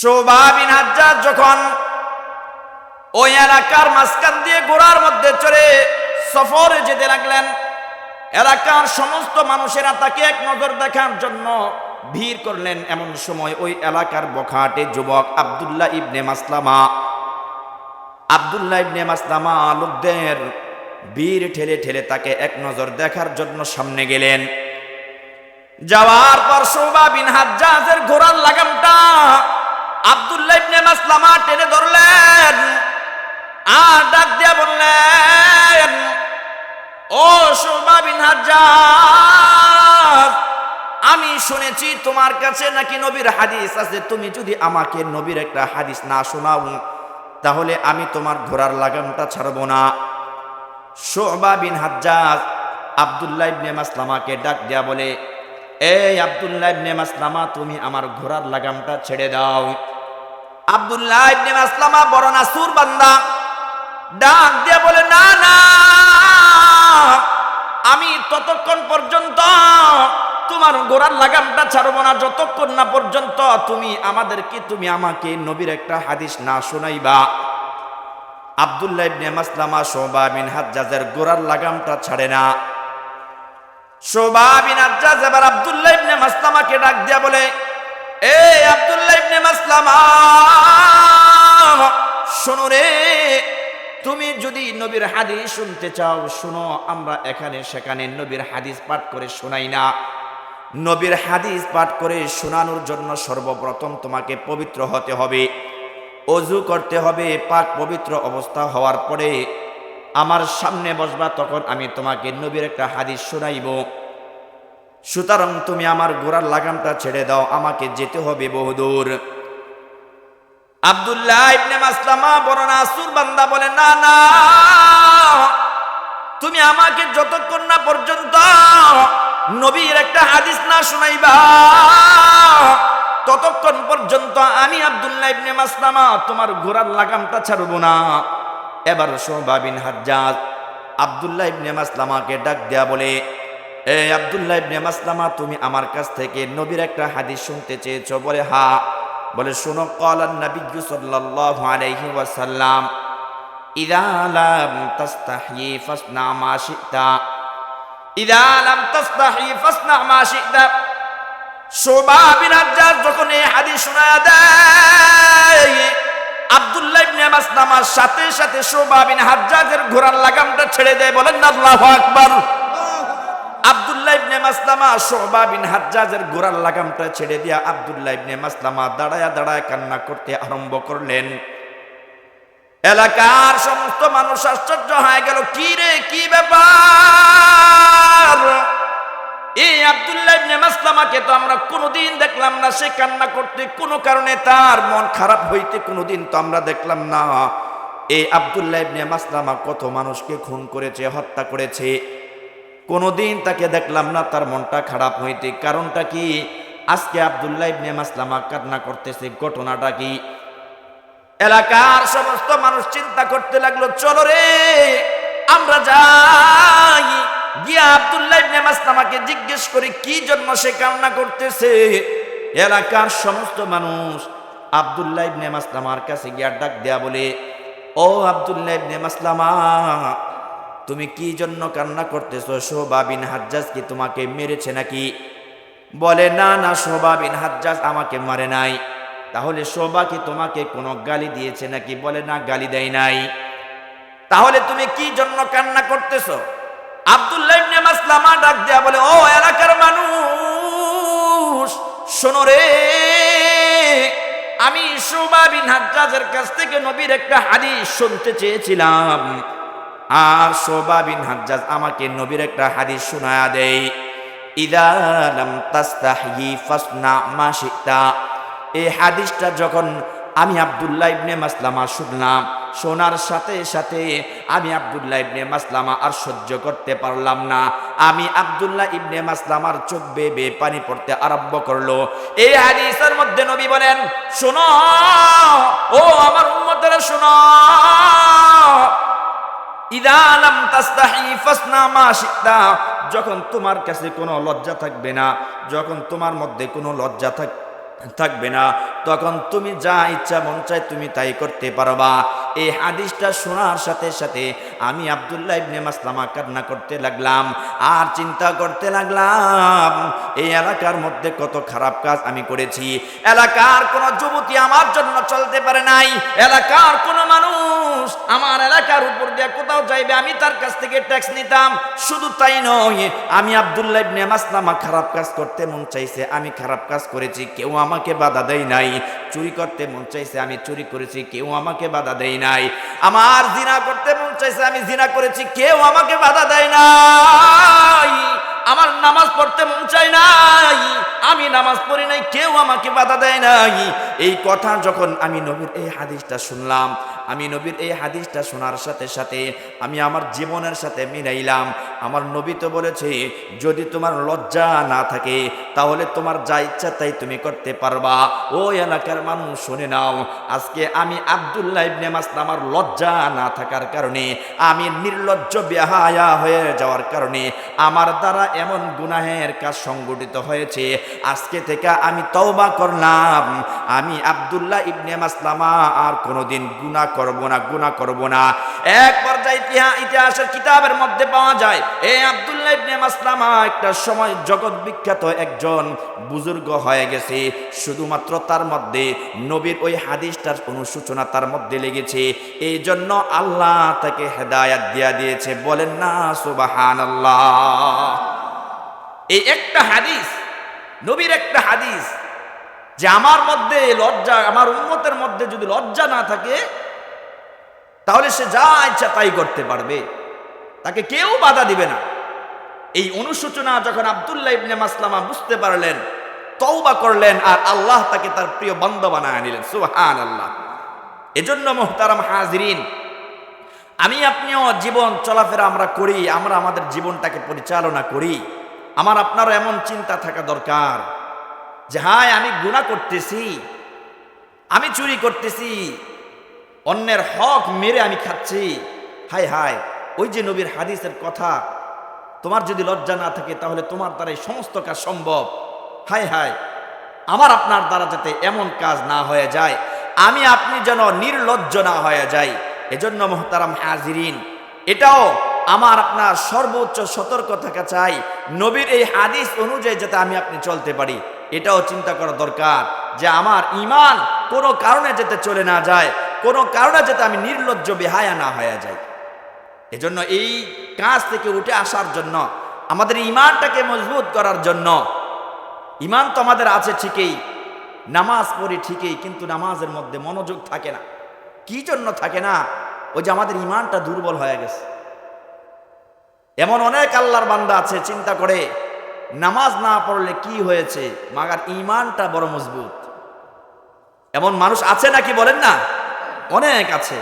শোভাবিন হাজ্জাজ যখন ওই এলাকার মাঝখান দিয়ে ঘোড়ার মধ্যে চড়ে সফরে যেতে লাগলেন, এলাকার সমস্ত মানুষেরা তাকে এক নজর দেখার জন্য ভিড় করলেন। এমন সময় ওই এলাকার বখাটে যুবক আব্দুল্লাহ ইবনে মাসলামা, আব্দুল্লাহ ইবনে মাসলামা লোকদের বীর ঠেলে ঠেলে তাকে এক নজর দেখার জন্য সামনে গেলেন। যাওয়ার পর শোভা বিন হাজ্জাজের ঘোড়ার লাগামটা আব্দুল্লাহ ইবনে মাসলামা টেনে ধরলেন। আর ডাক দিয়া বললেন, ও শোভা বিন হাজ্জাজ, আমি শুনেছি তোমার কাছে নাকি নবীর হাদিস আছে। তুমি যদি আমাকে নবীর একটা হাদিস না শোনাও, তাহলে আমি তোমার ঘোড়ার লাগামটা ছাড়বো না। শোভা বিন হাজ্জাজ আব্দুল্লাহ ইবনে মাসলামাকে ডাক দেয়া বলে এই আব্দুল্লাহ ইবনে মাসলামা, তুমি আমার ঘোড়ার লাগামটা ছেড়ে দাও। আব্দুল্লাহ ইবনে মাসলামা বড় নাসুর বান্দা, ডাক দিয়ে বলে, না না, আমি ততক্ষণ পর্যন্ত তোমার গোড়ার লাগামটা ছাড়বো না, যতক্ষণ না পর্যন্ত তুমি আমাদেরকে, তুমি আমাকে নবীর একটা হাদিস না শোনাইবা। আব্দুল্লাহ ইবনে মাসলামা শোভা বিন হাজ্জাজের গোড়ার লাগামটা ছাড়ে না। শোভা বিন হাজ্জাজ এবার আব্দুল্লাহ ইবনে মাসলামাকে ডাক দিয়া বলে এ আব্দুল্লাহ ইবনে মাসলামা, শোনো রে, তুমি যদি নবীর হাদিস শুনতে চাও, শোনো, আমরা এখানে সেখানে নবীর হাদিস পাঠ করে শোনাই না। নবীর হাদিস পাঠ করে শোনানোর জন্য সর্বপ্রথম তোমাকে পবিত্র হতে হবে, অজু করতে হবে, পাক পবিত্র অবস্থা হওয়ার পরে আমার সামনে বসবা, তখন আমি তোমাকে নবীর একটা হাদিস শোনাইব। সুতরাং তুমি আমার গোড়ার লাগামটা ছেড়ে দাও, আমাকে যেতে হবে বহুদূর। বলে, না না, তুমি আমাকে যতক্ষণ না পর্যন্ত নবীর একটা হাদিস না ততক্ষণ পর্যন্ত আমি আব্দুল্লাহ ইবনে মাসলামা তোমার ঘোড়ার লাগামটা ছাড়বো না। এবার সোহবাবিন হাজ্জাজ আব্দুল্লাহ ইবনে মাসলামাকে ডাক দেয়া বলে এ আব্দুল্লাহ ইবনে মাসলামা, তুমি আমার কাছ থেকে নবীর একটা হাদিস শুনতে চেয়েছো। বলে, হা। বলে, শোনো কলান নবী সাল্লাল্লাহু আলাইহি ওয়াসাল্লাম, ইদা লাম তাস্তাহি ফাসনা মা শিতা। ইদা লাম তাস্তাহি ফাসনা মা শিতা। শোভা বিন হাজ্জাজ যখন এই হাদিস শোনা দেয়, আব্দুল্লাহ ইবনে মাসলামার সাথে সাথে শোভা বিন হাজ্জাজের ঘোড়ার লাগামটা ছেড়ে দেয়। বলেন, আল্লাহু আকবার। ইবনে মাসলামা শোভা বিন হাজ্জাজের ঘোড়ার লাগামটা ছেড়ে দিয়া আব্দুল্লাহ ইবনে মাসলামা দাঁড়ায়া দাঁড়ায় কান্না করতে আরম্ভ করলেন। এলাকার সমস্ত মানুষ আশ্চর্য হয়ে গেল, কি রে, কি ব্যাপার? এই আব্দুল্লাহ ইবনে মাসলামাকে তো আমরা কোনোদিন দেখলাম না, সে কান্না করতে কোনো কারণে তার মন খারাপ হইতে কোনোদিন তো আমরা দেখলাম না। এই আব্দুল্লাহ ইবনে মাসলামা কত মানুষকে খুন করেছে, হত্যা করেছে। কোনোদিন তাকে দেখলাম না, তার মনটা খারাপ হইতে। কারণটা কি? আজকে আব্দুল্লাহ ইবনে মাসলামা কান্না করতেছে, ঘটনাটা কি? এলাকার সমস্ত মানুষ চিন্তা করতে লাগল, চলো রে, আমরা যাই। গিয়া আব্দুল্লাহ ইবনে মাসলামাকে জিজ্ঞেস করি, কি জন্য সে কান্না করতেছে? এলাকার সমস্ত মানুষ আব্দুল্লাহ ইবনে মাসলামার কাছে গিয়া ডাক দেয়া বলে, ও আবদুল্লাহ ইবনে মাসলামা তুমি কি জন্য কান্না করতেছো? শোভা বিন হাজ্জাজ কি তোমাকে মেরেছে নাকি? বলে, না না, শোভা বিন হাজ্জাজ আমাকে মারে নাই। তাহলে শোভা কি তোমাকে কোনো গালি দিয়েছে নাকি? বলে, না, গালি দেয় নাই। তাহলে তুমি কি জন্য কান্না করতেছো? আব্দুল্লাহ ইবনে মাসলামা ডাক দেয়া বলে, ও এলাকার মানুষ, শোনো রে, আমি শোভা বিন হাজ্জাজের কাছ থেকে নবীর একটা হাদিস শুনতে চেয়েছিলাম। আর শোভা বিন হাজ্জাজ আমাকে নবীর একটা হাদিস শোনায়া দেয়, ইদা লাম তাস্তাহি ফাসনা মা শিতা। এই হাদিসটা যখন আমি আব্দুল্লাহ ইবনে মাসলামা শুনলাম, শোনার সাথে সাথে আমি আব্দুল্লাহ ইবনে মাসলামা আর সহ্য করতে পারলাম না। আমি আব্দুল্লাহ ইবনে মাসলামার চোখ বেয়ে পানি পড়তে আরম্ভ করল। এই হাদিসের মধ্যে নবী বলেন, শোনো, ও আমার উম্মতেরা, শোনো যখন তোমার কাছে কোনো লজ্জা থাকবে না, যখন তোমার মধ্যে কোনো লজ্জা থাক থাকবে না, তখন তুমি যা ইচ্ছা মন চায় তুমি তাই করতে পারবা। এই হাদিসটা শোনার সাথে সাথে আমি আবদুল্লাহ ইবনে মাসলামা কান্না করতে লাগলাম। আর চিন্তা করতে লাগলাম, এই এলাকার মধ্যে কত খারাপ কাজ আমি করেছি। এলাকার কোন যুবতী আমার জন্য চলতে পারে নাই। এলাকার কোন মানুষ আমার এলাকার উপর দিয়ে কোথাও যাইবে, আমি তার কাছ থেকে ট্যাক্স নিতাম। শুধু তাই নয়, আমি আবদুল্লাহ ইবনে মাসলামা খারাপ কাজ করতে মন চাইছে, আমি খারাপ কাজ করেছি, কেউ আমাকে বাধা দেয় নাই। চুরি করতে মন চাইছে, আমি চুরি করেছি, কেউ আমাকে বাধা দেয় নাই। আমার জিনা করতে মন চাইছে, আমি জিনা করেছি, কেউ আমাকে বাধা দেয় নাই। আমার নামাজ পড়তে মন চায় নাই, আমি নামাজ পড়ি নাই, কেউ আমাকে বাধা দেয় নাই। এই কথা যখন আমি নবীর এই হাদিসটা শুনলাম, আমি নবীর এই হাদিসটা শোনার সাথে সাথে আমি আমার জীবনের সাথে মিলাইলাম। আমার নবী তো বলেছে, যদি তোমার লজ্জা না থাকে, তাহলে তোমার যা ইচ্ছা তাই তুমি করতে পারবা। ও এলাকার মানুষ, শুনে নাও। আজকে আমি আবদুল্লাহ ইবনে মাসলাম আমার লজ্জা না থাকার কারণে, আমি নির্লজ্জ, বেহায়া হয়ে যাওয়ার কারণে আমার দ্বারা এমন গুনাহের কাজ সংগঠিত হয়েছে। আজকে থেকে আমি তওবা করলাম। আমি আবদুল্লাহ ইবনে মাসলামা আর কোনোদিন গুনাহ করব না, গুনাহ করব না। এক পর্যায়ে ইতিহাস ইতিহাসের কিতাবের মধ্যে পাওয়া যায় এই আবদুল্লাহ ইবনে মাসলামা একটা সময় জগৎ বিখ্যাত একজন বুজুর্গ হয়ে গেছে। শুধুমাত্র তার মধ্যে নবীর ওই হাদিসটার অনুসূচনা তার মধ্যে লেগেছে। এই জন্য আল্লাহ তাকে হেদায়াত দিয়া দিয়েছে। বলেন না সুবাহান আল্লাহ এই একটা হাদিস, নবীর একটা হাদিস যে আমার মধ্যে লজ্জা, আমার উন্মতের মধ্যে যদি লজ্জা না থাকে, তাহলে সে যা ইচ্ছা তাই করতে পারবে। তাকে কেউ বাধা দিবে না। এই অনুসূচনা যখন আবদুল্লাহ ইবনে মাসলামা বুঝতে পারলেন, তওবা করলেন আর আল্লাহ তাকে তার প্রিয় বন্ধ বানায় নিলেন। সুহান আল্লাহ এজন্য মোহতারাম হাজরিন, আমি আপনিও জীবন চলাফেরা আমরা করি, আমরা আমাদের জীবনটাকে পরিচালনা করি। আমার আপনারও এমন চিন্তা থাকা দরকার। যে হায়, আমি গুণা করতেছি, আমি চুরি করতেছি, অন্যের হক মেরে আমি খাচ্ছি। হায় হায়, ওই যে নবীর হাদিসের কথা, তোমার যদি লজ্জা না থাকে, তাহলে তোমার দ্বারা সমস্ত কাজ সম্ভব। হায় হায়, আমার আপনার দ্বারা যাতে এমন কাজ না হয়ে যায়, আমি আপনি যেন নির্লজ্জ না হয়ে যাই। এজন্য মোহতারাম হাজিরিন, এটাও আমার আপনার সর্বোচ্চ সতর্ক থাকা চাই। নবীর এই হাদিস অনুযায়ী যাতে আমি আপনি চলতে পারি। এটাও চিন্তা করা দরকার যে আমার ইমান কোনো কারণে যেতে চলে না যায়, কোনো কারণে যাতে আমি নির্লজ্জ, বেহায়া না হয়ে যাই। এজন্য এই কাজ থেকে উঠে আসার জন্য, আমাদের ইমানটাকে মজবুত করার জন্য ইমান তো আমাদের আছে ঠিকই, নামাজ পড়ি ঠিকই, কিন্তু নামাজের মধ্যে মনোযোগ থাকে না। কি জন্য থাকে না? ওই যে আমাদের ইমানটা দুর্বল হয়ে গেছে। এমন অনেক আল্লাহর বান্দা আছে, চিন্তা করে নামাজ না পড়লে কি হয়েছে? মাগার ইমানটা বড় মজবুত। এমন মানুষ আছে নাকি বলেন না? অনেক আছে।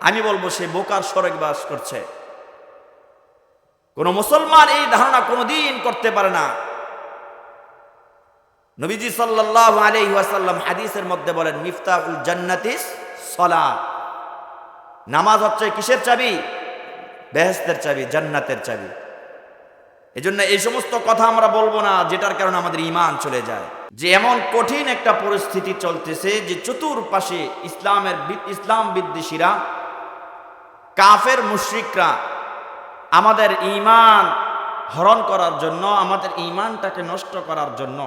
আমি বলব সে বোকার সরেক বাস করছে। কোন মুসলমান এই ধারণা কোনোদিন করতে পারে না। নবীজি সাল্লাহ আলাইহি ওয়াসাল্লাম হাদিসের মধ্যে বলেন, মিফতাহুল জান্নাতিস সলা। নামাজ হচ্ছে কিসের চাবি? বেহেস্তের চাবি, জান্নাতের চাবি। এজন্য এই সমস্ত কথা আমরা বলব না, যেটার কারণে আমাদের ইমান চলে যায়। যে এমন কঠিন একটা পরিস্থিতি চলতেছে যে চতুর্পাশে ইসলামের ইসলাম বিদ্বেষীরা, কাফের মুশরিকরা আমাদের ইমান হরণ করার জন্য, আমাদের ইমানটাকে নষ্ট করার জন্য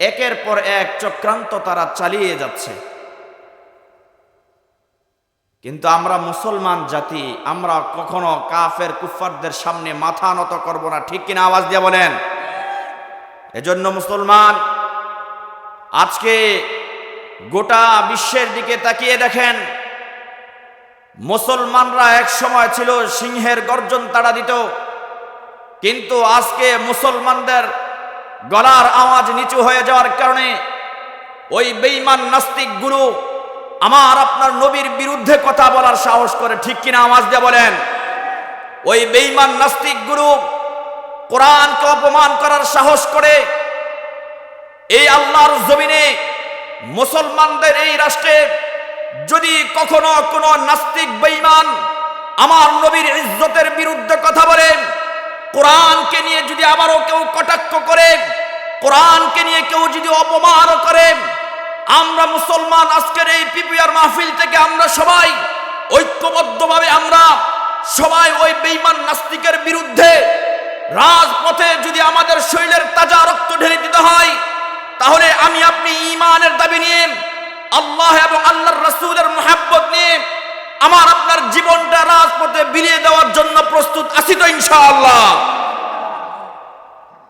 একের পর এক চক্রান্ত তারা চালিয়ে যাচ্ছে। কিন্তু আমরা মুসলমান জাতি, আমরা কখনো কাফের কুফারদের সামনে মাথা নত করব না। ঠিক কিনা আওয়াজ দিয়ে বলেন? এজন্য মুসলমান, আজকে গোটা বিশ্বের দিকে তাকিয়ে দেখেন, মুসলমানরা এক সময় ছিল সিংহের গর্জন তাড়া দিত, কিন্তু আজকে মুসলমানদের গলার আওয়াজ নিচু হয়ে যাওয়ার কারণে ওই বেঈমান নাস্তিক গুরু আমার আপনার নবীর বিরুদ্ধে কথা বলার সাহস করে, ঠিক কিনা আওয়াজ দিয়ে বলেন? ওই বেঈমান নাস্তিক গুরু কোরআনকে অপমান করার সাহস করে এই আল্লাহর জমিনে মুসলমানদের এই রাষ্ট্রে যদি কখনো কোনো নাস্তিক বেঈমান আমার নবীর ইজ্জতের বিরুদ্ধে কথা বলেন কোরআনকে নিয়ে যদি আবারও কেউ কটাক্ষ করে, কোরআনকে নিয়ে কেউ যদি অপমান করে আমরা মুসলমান, আজকের এই পিপিআর মাহফিল থেকে আমরা সবাই ঐক্যবদ্ধভাবে আমরা সবাই ওই বেঈমান নাস্তিকের বিরুদ্ধে রাজপথে যদি আমাদের শরীরের তাজা রক্ত ঢেলে দিতে হয়, তাহলে আমি আপনি ইমানের দাবি নিয়ে, আল্লাহ এবং আল্লাহর রসুলের মোহাব্বত নিয়ে আমার আপনার জীবনটা রাজপথে বিলিয়ে দেওয়ার জন্য প্রস্তুত আছি তো ইনশাআল্লাহ।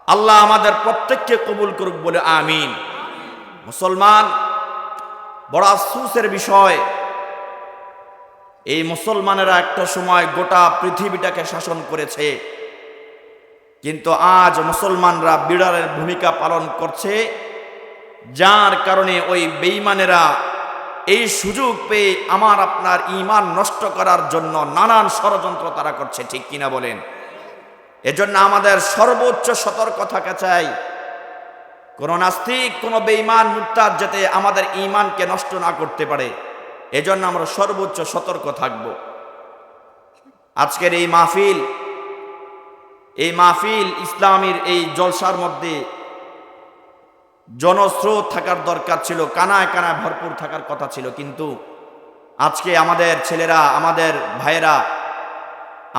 আল্লাহ আমাদের প্রত্যেককে কবুল করুক বলে আমিন। মুসলমান, বড় আফসুসের বিষয়, এই মুসলমানেরা একটা সময় গোটা পৃথিবীটাকে শাসন করেছে। কিন্তু আজ মুসলমানরা বিড়ালের ভূমিকা পালন করছে, যার কারণে ওই বেঈমানেরা এই সুযোগ পেয়ে আমার আপনার ইমান নষ্ট করার জন্য নানান ষড়যন্ত্র তারা করছে, ঠিক কিনা বলেন? এজন্য আমাদের সর্বোচ্চ সতর্ক থাকা চাই কোন নাস্তিক, কোন বেঈমান মুক্তার যাতে আমাদের ইমানকে নষ্ট না করতে পারে। এজন্য আমরা সর্বোচ্চ সতর্ক থাকব। আজকের এই মাহফিল এই মাহফিল ইসলামীর এই জলসার মধ্যে জনস্রোত থাকার দরকার ছিল, কানায় কানায় ভরপুর থাকার কথা ছিল, কিন্তু আজকে আমাদের ছেলেরা, আমাদের ভাইয়েরা,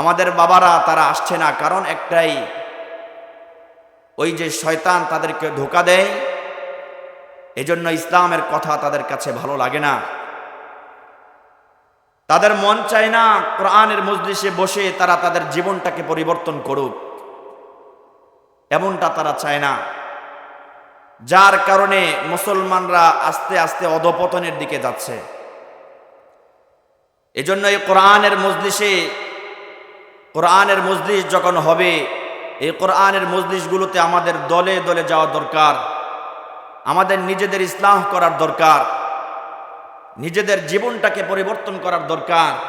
আমাদের বাবারা তারা আসছে না, কারণ একটাই ওই যে শয়তান তাদেরকে ধোকা দেয়, এজন্য ইসলামের কথা তাদের কাছে ভালো লাগে না। তাদের মন চায় না কোরআনের মজলিসে বসে তারা তাদের জীবনটাকে পরিবর্তন করুক। এমনটা তারা চায় না। যার কারণে মুসলমানরা আস্তে আস্তে অধপতনের দিকে যাচ্ছে। এজন্য এই কোরআনের মজলিসে, কোরআনের মজলিস যখন হবে এই কোরআনের মজলিশগুলোতে আমাদের দলে দলে যাওয়া দরকার। আমাদের নিজেদের ইসলাম করার দরকার। নিজেদের জীবনটাকে পরিবর্তন করার দরকার।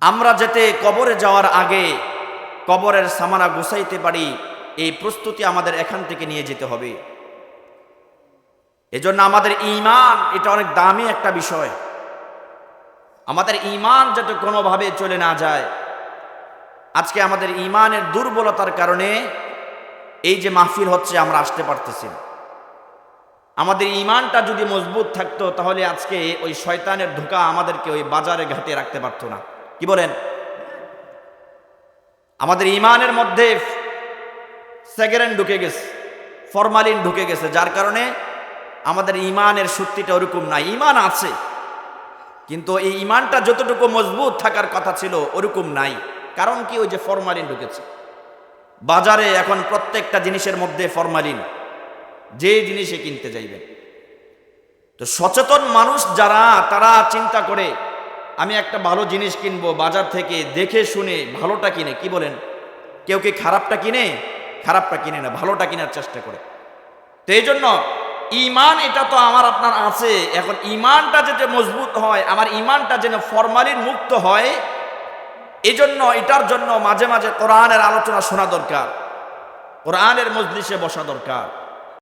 আমরা যাতে কবরে যাওয়ার আগে কবরের সামানা গুছাইতে পারি, এই প্রস্তুতি আমাদের এখান থেকে নিয়ে যেতে হবে। এজন্য আমাদের ইমান এটা অনেক দামি একটা বিষয়। আমাদের ইমান যাতে কোনোভাবে চলে না যায়। আজকে আমাদের ইমানের দুর্বলতার কারণে এই যে মাহফিল হচ্ছে, আমরা আসতে পারতেছি না। আমাদের ইমানটা যদি মজবুত থাকতো, তাহলে আজকে ওই শয়তানের ধোকা আমাদেরকে ওই বাজারে ঘাটে রাখতে পারতো না। কি বলেন? আমাদের ইমানের মধ্যে সেকেন্ড ঢুকে গেছে, ফরমালিন ঢুকে গেছে, যার কারণে আমাদের ইমানের শক্তিটা ওরকম নাই ইমান আছে, কিন্তু এই ইমানটা যতটুকু মজবুত থাকার কথা ছিল, ওরকম নাই। কারণ কি? ওই যে ফরমালিন ঢুকেছে। বাজারে এখন প্রত্যেকটা জিনিসের মধ্যে ফরমালিন। যে জিনিসে কিনতে যাইবেন তো সচেতন মানুষ যারা, তারা চিন্তা করে, আমি একটা ভালো জিনিস কিনবো, বাজার থেকে দেখে শুনে ভালোটা কিনে, কি বলেন? কেউ কি খারাপটা কিনে? খারাপটা কিনে না, ভালোটা কেনার চেষ্টা করে। তো এই জন্য ইমান, এটা তো আমার, আপনার আছে। এখন ইমানটা যাতে মজবুত হয়, আমার ইমানটা যেন ফরমালিন মুক্ত হয় এই জন্য এটার জন্য মাঝে মাঝে কোরআনের আলোচনা শোনা দরকার। কোরআনের মজলিসে বসা দরকার।